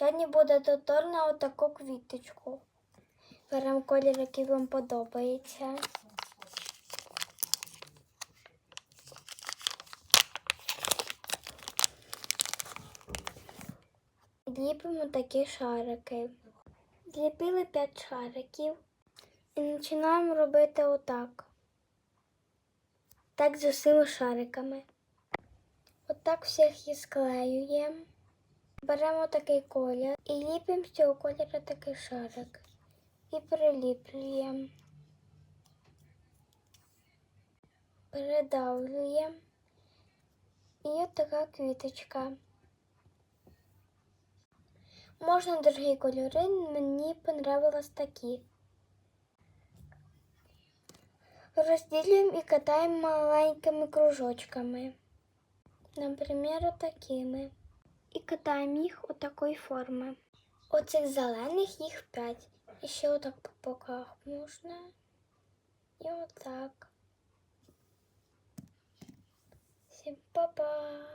Сьогодні буде доторна отаку квіточку. Беремо колір, який вам подобається. Ліпимо такі шарики. Зліпили 5 шариків і починаємо робити отак. Так з усіма шариками. Отак всіх і склеюємо. Беремо такий колір і ліпимо з цього кольору такий шарик. І приліплюємо. Передавлюємо. І от така квіточка. Можна другі кольори, мені понравилось такі. Розділюємо і катаємо маленькими кружочками. Наприклад, такими. І катаємо їх отакої форми. Оцих зелених їх п'ять. І ще отак по боках можна. І отак. Всім па-па!